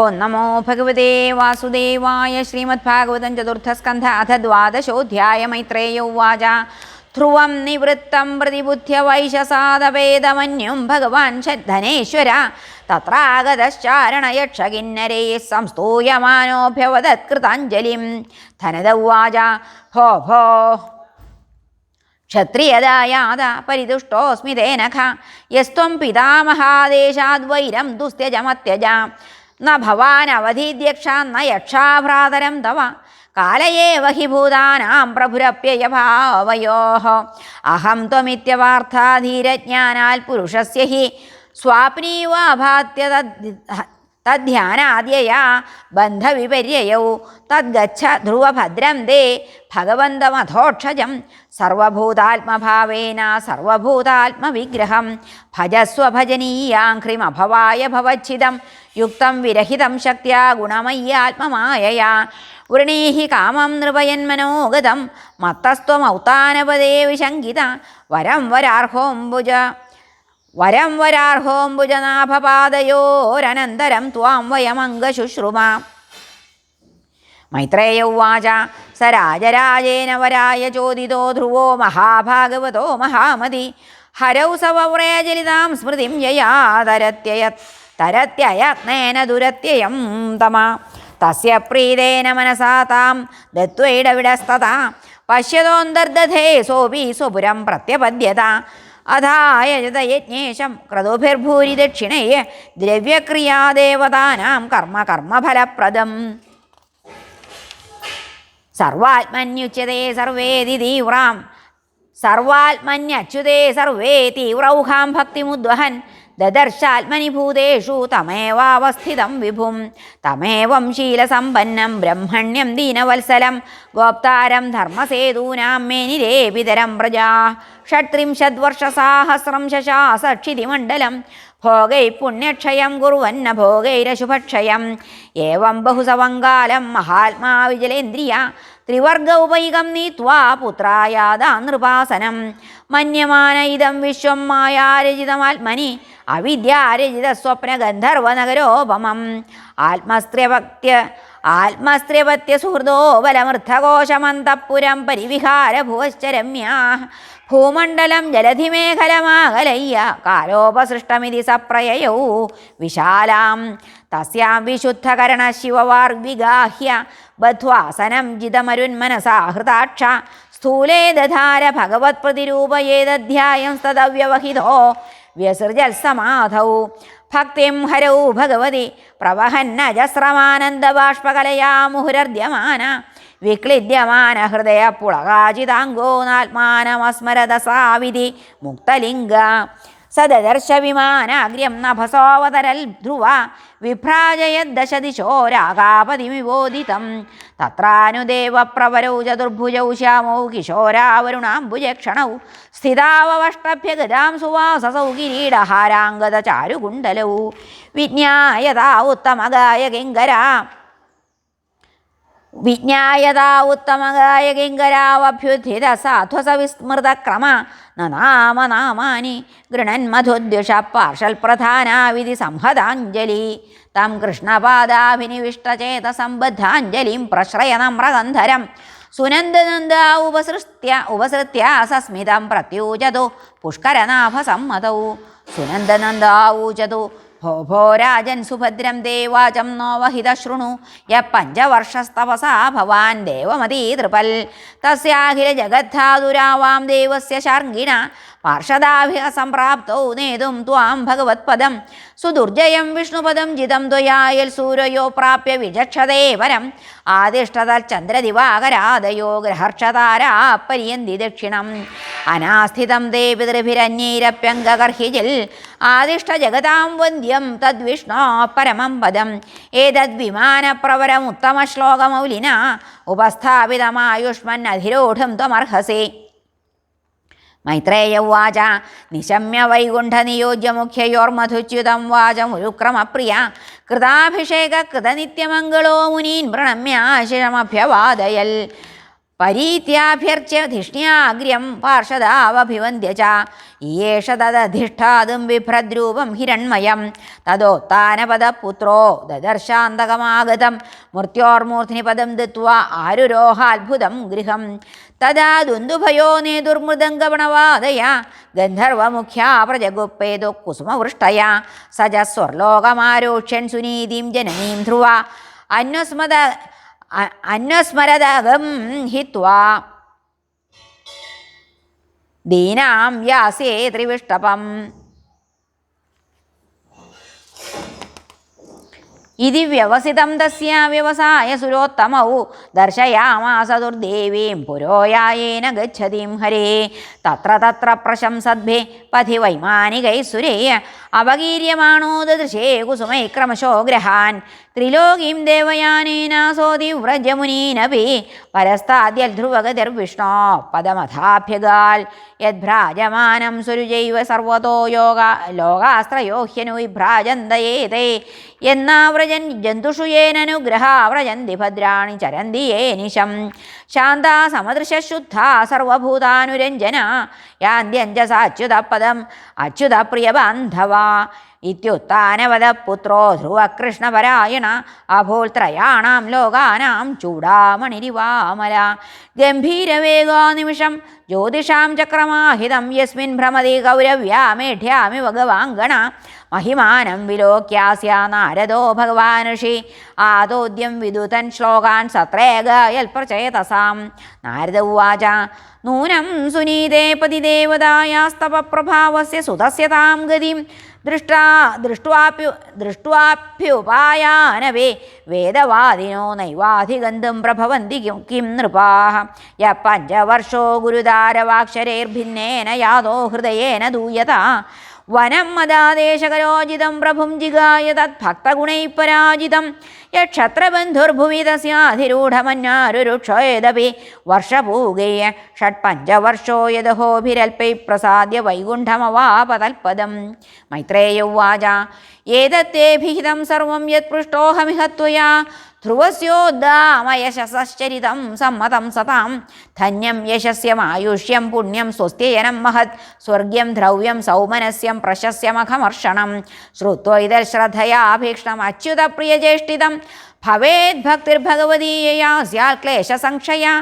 ഓം നമോ ഭഗവതേ വാസുദേവായ ശ്രീമദ്ഭാഗവതം ചതുർത്ഥസ്കന്ധ അഥ ദ്വാദശോധ്യായ മൈത്രേയ ഉവാച. ധ്രുവം നിവൃത്തം പ്രതിബുദ്ധ്യ വൈശസാദവേദമന്യും ഭഗവാൻ ശദ്ധനേശ്വര തത്രാഗതശ്ചാരണയക്ഷകിന്നരേ സംസ്തൂയമാനോഭ്യവതത്കൃതാഞ്ജലിം ധനദ ഹോ ഭോ ഭോ ക്ഷത്രിയദായാത പരിതുഷ്ടോസ്മി തേനഖ യസ്ത്വം പിതാമഹാദേശാദ്വൈരം ദുസ്ത്യജമത്യജ. ന ഭവാനവധീദ്യക്ഷ ന യക്ഷാഭ്രാതരം തവ. കാലയേവ ഹി ഭൂതാനാം പ്രഭുരപ്യയഭാവയോ അഹം ത്വമിത്യവാർത്ഥാധീരജ്ഞാനാൽ പുരുഷസ്യ ഹി. സ്വാപ്നീവാഭാത്യ തദ്ധ്യാനാദ്യയാ ബന്ധവിപര്യയൗ. തദ്ഗച്ഛ ധ്രുവഭദ്രം ദേ ഭഗവന്തമധോക്ഷജം. സർവഭൂതാത്മഭാവേന സർവഭൂതാത്മവിഗ്രഹം. ഭജസ്വഭജനീയാഘ്രിമഭവായ ഭവച്ഛിതം. യുക്തം വിരഹിതം ശക്തിയാ ഗുണമയ്യാത്മമായയാ. വൃണീഹി കാമം നൃപയന്മനോഗതം മത്തസ്ത്വമൗത്താനപദേ വിശങ്കിത. വരം വരാർഹോംബുജ വരം വരാർഹോംബുജനാഭപാദയോരനന്തരം ത്വാം വയമംഗശുശ്രുമ മൈത്രേയ ഉവാച സ രാജരാജേന വരായ ചോദിതോ ധ്രുവോ മഹാഭാഗവതോ മഹാമതി. ഹരൗ സവ്രേജലിതാം സ്മൃതിം യയാതരത്യയ തരത്യയത്നേന ദുരത്യയം തമ. തസ്യ പ്രീതേന മനസാ താം ദത്വൈടവിടസ്തത പശ്യതോന്തർദധേ സോപി സ്വപുരം പ്രത്യപദ്യത അധായജതയജ്ഞേശം ക്രതുഭിർഭൂരി ദക്ഷിണയെ ദ്രവ്യക്രിയാദേവതാനാം കർമ്മ കർമ്മഫലപ്രദം. സർവാത്മന്യുച്യതേ സർവേതി തീവ്രാം. സർവാത്മന്യച്യുതേ സർവേ തീവ്രൗഹാം ഭക്തിമുദ്വഹൻ. ദദർശാത്മനി ഭൂതേഷു തമേവാവസ്ഥിതം വിഭും. തമേവം ശീലസമ്പന്നം ബ്രഹ്മണ്യം ദീനവത്സലം. ഗോപ്താരം ധർമ്മസേതൂനാം മേനിരേ പിതരം പ്രജാ. ഷട്ത്രിംശദ്വർഷസാഹസ്രം ശശാസക്ഷിതിമണ്ഡലം. ഭോഗൈ പുണ്യക്ഷയം കുറുവന്ന ഭോഗൈരശുഭക്ഷയം. ഏവം ബഹുസവങ്കാലം മഹാത്മാ വിജലേന്ദ്രിയ ത്രിവർഗ ഉപൈകം നീത്വാ പുത്രായാതാ നൃപാസനം. മന്യമാന ഇതം വിശ്വം മായാരചിതമാത്മനി അവിദ്യാരചിത സ്വപ്ന ഗന്ധർവനഗരോപമം ആത്മസ്ത്ര്യഭക്ത്യ ആത്മസ്ത്ര്യപത്യ സുഹൃദോ ബലമൃദ്ധകോശമന്തപുരം പരിവിഹാര ഭുവശ്ചരമ്യാ. ഭൂമണ്ഡലം ജലധിമേഖലമാകലയ്യ കാലോപസൃഷ്ടമിതി സപ്രയയൗ. വിശാലാം തസ്യാം വിശുദ്ധകരണ ശിവവാർവിഗാഹ്യ ബധ്വാസനം ജിതമരുന്മനസാഹൃതാക്ഷ സ്ഥൂലേ ദധാര ഭഗവത് പ്രതിരൂപയേതധ്യായം തദവ്യവഹിതോ വ്യസൃജൽ സമാധൗ. ഭക്തിം ഹരൗ ഭഗവതി പ്രവഹന്നജസ്രമാനന്ദബാഷ്പകലയാ മുഹുരർദ്യമാന വിക്ലിദ്യമാന ഹൃദയ പുളകാചിതാംഗോ നാത്മാനമസ്മരത സാവിധി മുക്തലിംഗ. സദദർശ വിമാനാഗ്ര്യം നഭസോവതരൽ ധ്രുവ വിഭ്രാജയദ്ദശദിശോ രാഗാപതിമിബോധിതം തത്രാനുദേവ പ്രവരൗ ചതുർഭുജൗ ശ്യാമൗ കിശോരാവരുണാംബുജക്ഷണൗ സ്ഥിതാവഷ്ടഭ്യഗതാം സുവാസസൗ കിരീടഹാരാംഗത ചാരുകുണ്ടലൗ വിജ്ഞായതാ ഉത്തമഗായ കിങ്കരാ വിജ്ഞായതാ ഉത്തമകായ കിങ്കരാവഭ്യുദ്ധിത സാധ്വസ വിസ്മൃത ക്രമ നാമ നാമാനി ഗൃണൻ മധുദ്യുഷ പാർഷൽ പ്രധാനാവിധി സംഹതാഞ്ജലി തം കൃഷ്ണപാദാഭിനിവിഷ്ടചേത സംബദ്ധാഞ്ജലിം പ്രശ്രയ നമ്രഗന്ധരം സുനന്ദനന്ദ ഉപസൃത്യ ഉപസൃത്യ സസ്മിതം പ്രത്യൂചതു പുഷ്കരനാഭസമ്മതൗ. സുനന്ദനന്ദ ഊചതു ഭോ ഭോ രാജൻ സുഭദ്രം ദേവാചം നോവഹിത ശൃണു യ പഞ്ചവർഷസ്തപസാ ഭവാൻ ദേവമതീ തൃപൽ. തസ്യാഖില ജഗദ്ധാതുരാവാം ദേവസ്യ ശാർഗിണ പാർഷദാഭിഹ സംപ്രാപ്തൗ നേതും ത്വാം ഭഗവത്പദം. സുദുർജയം വിഷ്ണുപദം ജിതം ദ്വയായൽ സൂര്യയോ പ്രാപ്യ വിചക്ഷതേ വരം. ആദിഷ്ടത ചന്ദ്രദിവാകരാദയോ ഗ്രഹർഷതാരാ പര്യന്തി ദക്ഷിണം. അനാസ്ഥിതം ദേ പിതൃഭിരന്യൈരപ്യംഗകർഹിജിൽ ആദിഷ്ട ജഗതാം വന്ദ്യം തദ്വിഷ്ണോ പരമം പദം. ഏതദ്വിമാനപ്രവരമുത്തമശ്ലോകമൗലിന. ഉപസ്ഥാപിതമായുഷ്മൻ അധിരോഢം ത്വമർഹസി. മൈത്രേയ ഉവാച. നിശമ്യ വൈകുണ്ഠനിയോജ്യ മുഖ്യയോർമധുച്യുതം വാചമുരുക്രമപ്രിയ കൃതാഭിഷേക കൃതനിത്യമംഗളോ മുനീൻ പ്രണമ്യാശിഷമഭ്യവാദയൽ. പരീത്യാഭ്യർച്യ ധിഷ്ണ്യാഗ്ര്യം പാർഷദാവഭിവന്ദ്യ ച. ഈയേഷ തദധിഷ്ഠാതും വിഭ്രദ്രൂപം ഹിരൺമയം തദോത്താനപദപുത്രോ ദദർശാന്തകമാഗതം. മൃത്യോർമൂർധിനി പദം ദത്വാ ആരുരോഹാത്ഭുതം ഗൃഹം. തദാ ദുന്ദുഭയോ നേതുർമൃദംഗവണവാദയ. ഗന്ധർവമുഖ്യാ പ്രജഗുപ്പേതു കുസുമവൃഷ്ടയ. സജ സ്വർലോകമാരോക്ഷ്യൻ സുനീതിം ജനനീം ധ്രുവ. അന്വസ്മത അ- അന്വസ്മരതകം ഹിത്വാ ദീനാം യാസേ ത്രിവിഷ്ടപം ഇതി വ്യവസിതം തസ്യ വ്യവസായ സുരോത്തമൗ. ദർശയാമാസ ദുർദേവീം പുരോയായേന ഗച്ഛതിം ഹരേ. തത്ര തത്ര പ്രശംസദ്ഭേ പഥി വൈമാനികൈ സുരേ അപകീര്യമാണോ ദൃശേ കുസുമൈ ക്രമശോ ഗ്രഹാൻ. ത്രിലോകീം ദേവയാനേനാസോതിവ്രജമുനീനപി പരസ്താദ്യധ്രുവഗതിർവിഷ്ണോ പദമഥാഭ്യഗാൽ. യദ്ഭ്രാജമാനം സുരുജൈവ സർവതോ യോഗ ലോകാസ്ത്രയോഹ്യനു വിഭ്രാജന്തയേതേ എന്നാവ്രജൻ ജന്തുഷുയേനനുഗ്രഹാവ്രജന്തി യേനനുഗ്രഹാ വ്രജന്തി ഭദ്രാണി ചരന്തിയേ നിശം ശാന്താ സമദൃശുദ്ധ സർവഭൂതാനുരഞ്ജന. യാന്ത്യഞ്ജസാച്യുതപദം അച്യുതപ്രിയബാന്ധവ. ഇത്യുത്താനവദ പുത്രോ ധ്രുവകൃഷ്ണപരായണ. അഭൂൽത്രയാണാം ലോകാനാം ചൂടാമണിരിവാമല ഗംഭീരവേഗാനിമിഷം ജ്യോതിഷാം ചക്രമാഹിതം. യസ്മിൻ ഭ്രമതി ഗൗരവ്യാമേഢ്യാമി ഭഗവാങ്കണ. മഹിമാനം विलोक्यास्या നാരദോ ഋഷി. ആദോദ്യം വിദുതൻ ശ്ലോകാൻ സത്രേഗയൽപ്രചേതസാം നാരദ ഉവാച നൂനം സുനീതേ പതിദേവതായാസ്തവ പ്രഭാവസ്യ സുതസ്യ താം ഗതിം. ദൃഷ്ടാ ദൃഷ്ട്വാപ്യു ദൃഷ്ട്വാപ്യുപായാനവേ വേദവാദിനോ നൈവാധിഗന്ധം പ്രഭവന്തി കിം നൃപാഹ. നൃപാः യ പഞ്ചവർഷോ ഗുരുദാരവാക്ഷരേർഭിന്നേന യാതോ ഹൃദയേന ദൂയത. വനം മദാദേശകരോജിതം പ്രഭും ജിഗായ തദ്ഭക്തഗുണൈः പരാജിതം. യക്ഷത്രബന്ധുർഭുവി തസ്യാധിരൂഢമന്യാരുരുക്ഷേദപി വർഷപൂഗേയ ഷട്പഞ്ചവർഷോ യദഹോഭിരൽപൈ പ്രസാദ്യ വൈകുണ്ഠമവാപതൽപദം. മൈത്രേയ ഉവാച. ഏതത്തേഭിഹിതം സർവം യത്പൃഷ്ടോഹമിഹ ത്വയാ ध्रुवस्योद्दामयशसश्चरितं सता। धन्यम धन्यं यशस्यमायुष्यं पुण्यम स्वस्त्ययनं महत्। स्वर्ग्यं द्रव्यं सौमनस्यं प्रशस्यमखमर्षणं श्रुत्वैदश्रद्धयाभीक्ष्णमच्युतप्रियज्येष्ठितं भवेद्भक्तिर्भगवती यया स्यात् क्लेशसंक्षया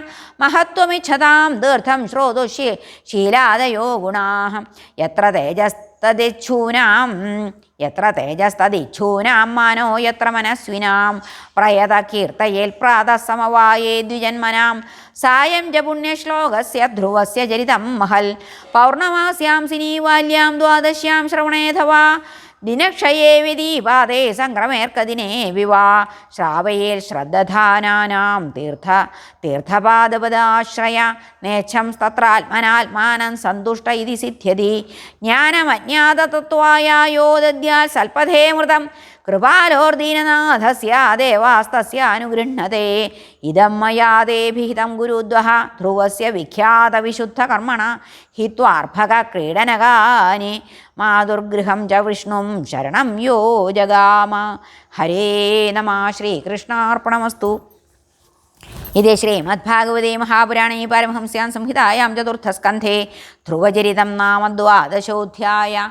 महत्त्वमिच्छतां दीर्घं श्रोतुषि शीलादयो गुणाः। यत्र तेजस् യത്ര എത്ര തേജസ്തദിച്ഛൂനാം മാനോ എത്ര മനസ്വിനാം. പ്രയത കീർത്തയേൽ പ്രാതസമവായേ ദ്വിജന്മനാം. സായം ച പുണ്യശ്ലോകസ്യ ധ്രുവസ്യ ചരിതം മഹൽ. പൗർണമാസ്യാം സിനീവാല്യാം ദ്വാദശ്യാം ശ്രവണേധവാ. ദിനക്ഷയേ വിദീപാദേ സംക്രമേർക്കതിനെ വിവാ. ശ്രാവയേൽ ശ്രദ്ധധാനാനാം തീർത്ഥ തീർത്ഥപാദപദാശ്രയ. നേച്ഛം തത്രാത്മനാത്മാനം സന്തുഷ്ട ഇതി സിദ്ധ്യതി. ജ്ഞാനമജ്ഞാതതത്വായ യോ ദദ്യാൽ സൽപഥേ കൃപാലോർദീനനാഥസ്യ ദേവാസ്തസ്യാനുഗൃഹ്ണത്തെ ഇതം മയാ ദേഭിഹിതം ഗുരുദ്വഹ ധ്രുവസ്യ വിഖ്യാതവിശുദ്ധകർമ്മണ ഹിത്വാർഭക ക്രീഡനകാനി. മാതുർഗൃഹം ച വിഷ്ണും ശരണം യോ ജഗാമ. ഹരേ നമ ശ്രീകൃഷ്ണാർപ്പണമസ്തു. ഇതേ ശ്രീമദ്ഭാഗവതേ മഹാപുരാണേ പാരമഹംസ്യാം സംഹിതായാം ചതുർത്ഥസ്കന്ധേ. ധ്രുവചരിതം നാമ ദ്വാദശോധ്യായ